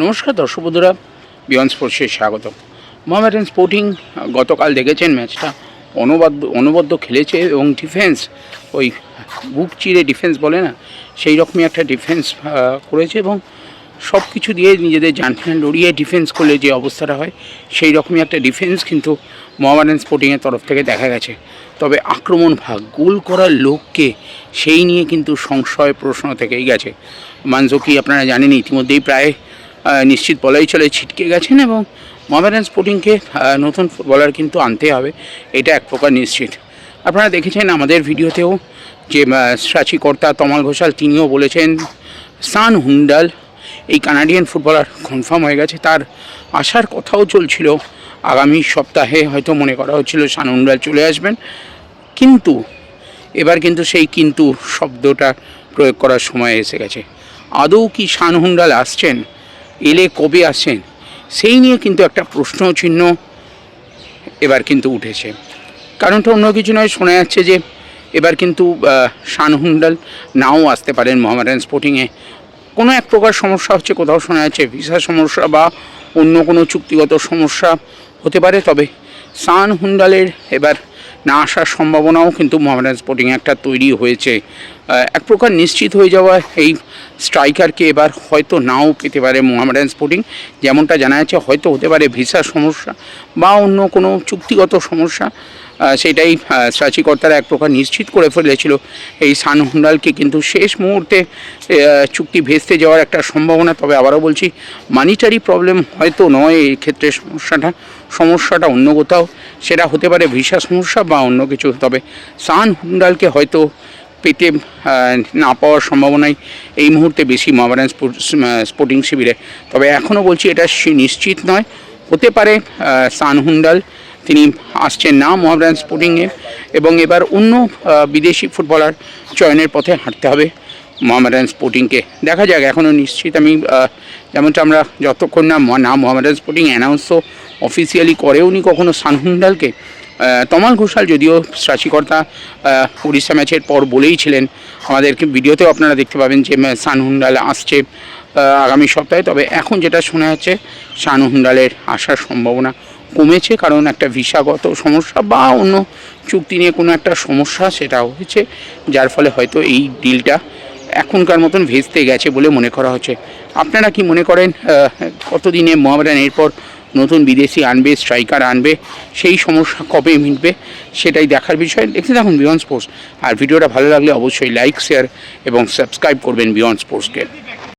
নমস্কার দর্শক বন্ধুরা বিয়ন্ড স্পোর্টসে স্বাগত মোহামেডান স্পোর্টিং গতকাল দেখেছেন ম্যাচটা। অনবদ্য অনবদ্য খেলেছে এবং ডিফেন্স ওই বুক চিরে ডিফেন্স বলে না, সেই রকমই একটা ডিফেন্স করেছে এবং সব কিছু দিয়ে নিজেদের জান ফ্যান লড়িয়ে ডিফেন্স করলে যে অবস্থাটা হয়, সেই রকমই একটা ডিফেন্স কিন্তু মোহামেডান স্পোর্টিংয়ের তরফ থেকে দেখা গেছে। তবে আক্রমণ ভাগ, গোল করার লোককে সেই নিয়ে কিন্তু সংশয় প্রশ্ন থেকেই গেছে। মানজকি আপনারা জানেন, ইতিমধ্যেই প্রায় নিশ্চিত বলাই চলে ছিটকে গেছেন এবং মোহামেডান স্পোর্টিংকে নতুন ফুটবলার কিন্তু আনতে হবে, এটা এক প্রকার নিশ্চিত। আপনারা দেখেছেন আমাদের ভিডিওতেও যে কর্তা তমাল ঘোষাল, তিনিও বলেছেন, সান হুন্ডাল এই কানাডিয়ান ফুটবলার কনফার্ম হয়ে গেছে। তার আসার কথাও চলছিল, আগামী সপ্তাহে হয়তো মনে করা হচ্ছিল সান হুন্ডাল চলে আসবেন। কিন্তু, এবার কিন্তু সেই কিন্তু শব্দটা প্রয়োগ করার সময় এসে গেছে। আদৌ কি শান হুন্ডাল আসছেন? এলে কবে আসেন? সেই নিয়ে কিন্তু একটা প্রশ্ন চিহ্ন এবার কিন্তু উঠেছে। কারণটা অন্য কিছু নয় শোনা যাচ্ছে যে এবার কিন্তু আহ, শান হুন্ডাল নাও আসতে পারেন মোহামেডান স্পোর্টিংয়ে কোনো এক প্রকার সমস্যা হচ্ছে কোথাও শোনা যাচ্ছে ভিসা সমস্যা বা অন্য কোনো চুক্তিগত সমস্যা হতে পারে তবে সান হুন্ডালের এবার না আসার সম্ভাবনাও কিন্তু মোহামেডান স্পোর্টিং একটা তৈরি হয়েছে। এক প্রকার নিশ্চিত হয়ে যাওয়া এই স্ট্রাইকারকে এবার হয়তো নাও পেতে পারে মোহামেডান স্পোর্টিং। যেমনটা জানা যাচ্ছে, হয়তো হতে পারে ভিসা সমস্যা বা অন্য কোনো চুক্তিগত সমস্যা। সেটাই সাচিকর্তারা এক প্রকার নিশ্চিত করে ফেলেছিল। এই সান হুন্ডালকে কিন্তু শেষ মুহূর্তে চুক্তি ভেস্তে যাওয়ার একটা সম্ভাবনা। তবে আবারও বলছি মানিটারি প্রবলেম হয়তো নয় এই ক্ষেত্রে সমস্যাটা। সমস্যাটা অন্য কোথাও, সেটা হতে পারে ভিসা সমস্যা বা অন্য কিছু। তবে সান হুন্ডালকে হয়তো পেতে না পাওয়ার সম্ভাবনাই এই মুহূর্তে বেশি মোহামেডান স্পোর্টিং শিবিরে। তবে এখনও বলছি এটা নিশ্চিত নয়। হতে পারে আহ, সান হুন্ডাল তিনি আসছেন না মোহামেডান স্পোর্টিংয়ে এবং এবার অন্য বিদেশি ফুটবলার চয়নের পথে হাঁটতে হবে মোহামেডান স্পোর্টিংকে দেখা যাক এখনও নিশ্চিত আমি যেমনটা আমরা যতক্ষণ না না মোহামেডান স্পোর্টিং অ্যানাউন্স তো অফিসিয়ালি করেওনি কখনো সানহুন্ডালকে তমাল ঘোষাল যদিও সৃষ্টিকর্তা উড়িষ্যা ম্যাচের পর বলেই ছিলেন আমাদেরকে ভিডিওতেও আপনারা দেখতে পাবেন যে সানহুন্ডাল আসছে আগামী সপ্তাহে। তবে এখন যেটা শোনা যাচ্ছে সানহুন্ডালের আসার সম্ভাবনা কমেছে, কারণ একটা ভিসাগত সমস্যা বা অন্য চুক্তি নিয়ে কোনো একটা সমস্যা সেটা হয়েছে, যার ফলে হয়তো এই ডিলটা এখনকার মতন ভেস্তে গেছে বলে মনে করা হচ্ছে। আপনারা কি মনে করেন কতদিনে মোহামেডান এরপর নতুন বিদেশি আনবে স্ট্রাইকার আনবে, সেই সমস্যা কবে মিটবে সেটাই দেখার বিষয়। দেখতে থাকুন বিয়ন্ড স্পোর্টস আর ভিডিওটা ভালো লাগলে অবশ্যই লাইক শেয়ার এবং সাবস্ক্রাইব করবেন বিয়ন্ড স্পোর্টসকে